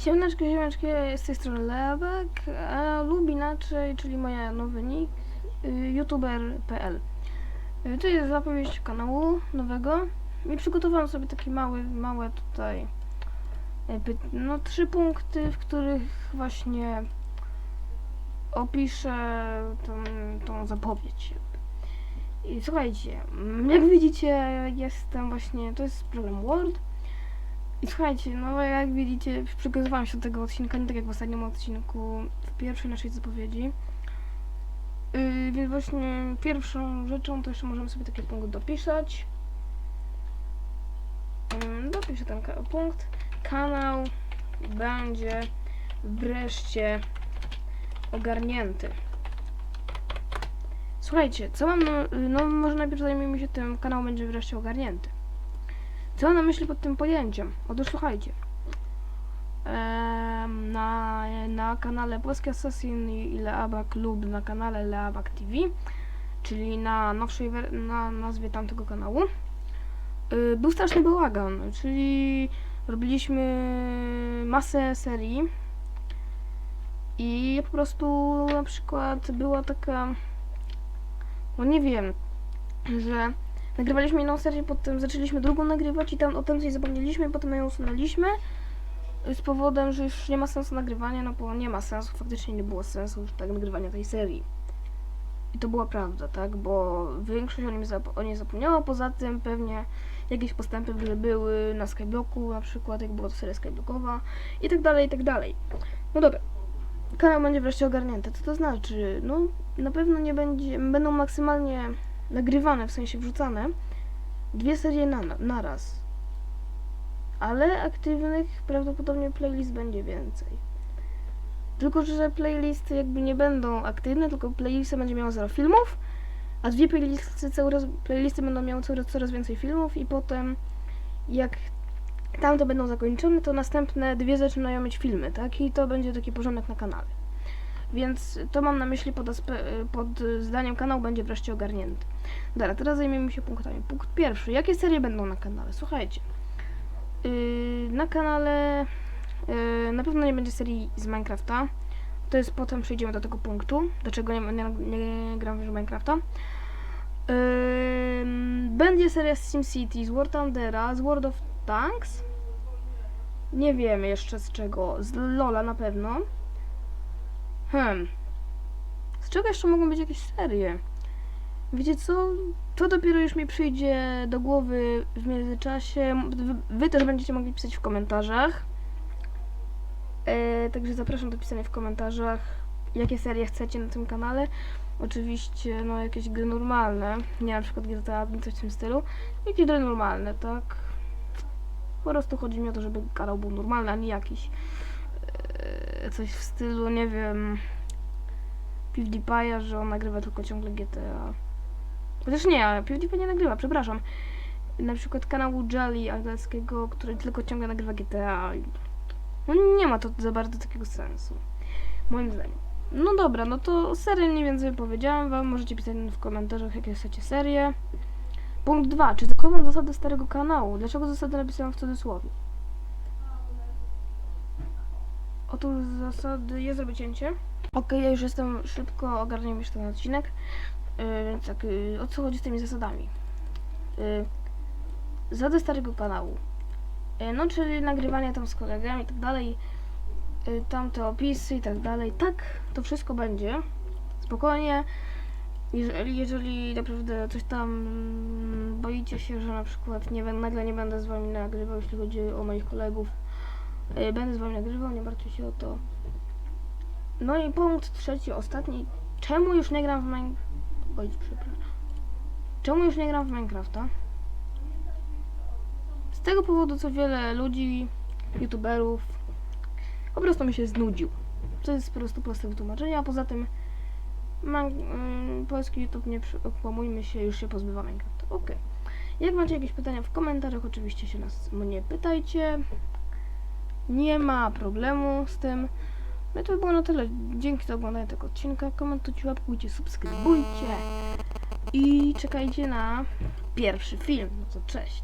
Siemeczki, siemeczki, z tej strony Leabek, a lub inaczej, czyli moja nowy nick, y, youtuber.pl. Y, To jest zapowiedź kanału nowego i przygotowałam sobie takie małe, małe tutaj, y, no trzy punkty, w których właśnie opiszę tą, tą zapowiedź. I słuchajcie, jak widzicie, jestem właśnie, to jest program Word. I słuchajcie, no jak widzicie, przygotowałam się do tego odcinka, nie tak jak w ostatnim odcinku, w pierwszej naszej zapowiedzi. Yy, więc właśnie pierwszą rzeczą to jeszcze możemy sobie taki punkt dopisać. Yy, dopiszę ten punkt. Kanał będzie wreszcie ogarnięty. Słuchajcie, co mam na, no może najpierw zajmiemy się tym, kanał będzie wreszcie ogarnięty. Co mam na myśli pod tym pojęciem? Otóż słuchajcie. Na, na kanale Polski Assassin i Leabak lub na kanale Leabak TV, czyli na nowszej na nazwie tamtego kanału, y, był straszny bałagan, czyli robiliśmy masę serii i po prostu na przykład była taka, no nie wiem, że nagrywaliśmy jedną serię, potem zaczęliśmy drugą nagrywać i tam o tym coś zapomnieliśmy, potem ją usunęliśmy z powodem, że już nie ma sensu nagrywania, no bo nie ma sensu, faktycznie nie było sensu już tak nagrywania tej serii. I to była prawda, tak, bo większość o, nim zap- o niej zapomniała, poza tym pewnie jakieś postępy w były na Skyblocku na przykład, jak była to seria Skyblockowa i tak dalej, i tak dalej. No dobra, kanał będzie wreszcie ogarnięty, co to znaczy? No, na pewno nie będzie, będą maksymalnie nagrywane, w sensie wrzucane, dwie serie na, na raz. Ale aktywnych prawdopodobnie playlist będzie więcej. Tylko, że playlisty jakby nie będą aktywne, tylko playlisty będzie miało zero filmów, a dwie playlisty, coraz, playlisty będą miały coraz, coraz więcej filmów i potem jak tamte będą zakończone, to następne dwie zaczynają mieć filmy, tak? I to będzie taki porządek na kanale. Więc to mam na myśli pod, pod zdaniem kanał będzie wreszcie ogarnięty. Dobra, teraz zajmiemy się punktami. Punkt pierwszy. Jakie serie będą na kanale? Słuchajcie. Yy, na kanale yy, na pewno nie będzie serii z Minecrafta. To jest potem przejdziemy do tego punktu. Dlaczego nie, nie, nie gram w Minecrafta. Yy, będzie seria z SimCity, z War Thundera, z World of Tanks. Nie wiemy jeszcze z czego. Z Lola na pewno. Hmm. Z czego jeszcze mogą być jakieś serie? Wiecie co? To dopiero już mi przyjdzie do głowy w międzyczasie. Wy, wy też będziecie mogli pisać w komentarzach. E, także zapraszam do pisania w komentarzach, jakie serie chcecie na tym kanale. Oczywiście, no jakieś gry normalne, nie na przykład GTA, coś w tym stylu. Jakieś gry normalne, tak? Po prostu chodzi mi o to, żeby kanał był normalny, a nie jakiś coś w stylu, nie wiem, PewDiePie'a, że on nagrywa tylko ciągle GTA. Chociaż nie, PewDiePie nie nagrywa, przepraszam. Na przykład kanału Jolly angielskiego, który tylko ciągle nagrywa GTA. No nie ma to za bardzo takiego sensu. Moim zdaniem. No dobra, no to serię mniej więcej powiedziałam wam. Możecie pisać w komentarzach, jakie chcecie serie. Punkt 2. Czy zachowam zasady starego kanału? Dlaczego zasady napisałam w cudzysłowie? Otóż zasady... Ja zrobię cięcie. Okej, ja już jestem szybko, ogarniam już ten odcinek. Yy, tak, yy, o co chodzi z tymi zasadami? Yy, zasady starego kanału. Yy, no, czyli nagrywanie tam z kolegami i tak dalej. Yy, tamte opisy i tak dalej. Tak, to wszystko będzie. Spokojnie. Jeżeli, jeżeli naprawdę coś tam mm, boicie się, że na przykład nie, nagle nie będę z wami nagrywał, jeśli chodzi o moich kolegów, będę z wami nagrywał, nie martwcie się o to. No i punkt trzeci, ostatni. Czemu już nie gram w Mine... Oj, przepraszam. Czemu już nie gram w Minecrafta? Z tego powodu, co wiele ludzi, youtuberów, po prostu mi się znudził. To jest po prostu proste wytłumaczenie, a poza tym man, ym, polski YouTube, nie okłamujmy się, już się pozbywa Minecrafta. Okej. Jak macie jakieś pytania w komentarzach, oczywiście się nas mnie pytajcie. Nie ma problemu z tym. No to by było na tyle. Dzięki za oglądanie tego odcinka. Komentujcie, łapkujcie, subskrybujcie. I czekajcie na pierwszy film. No to cześć.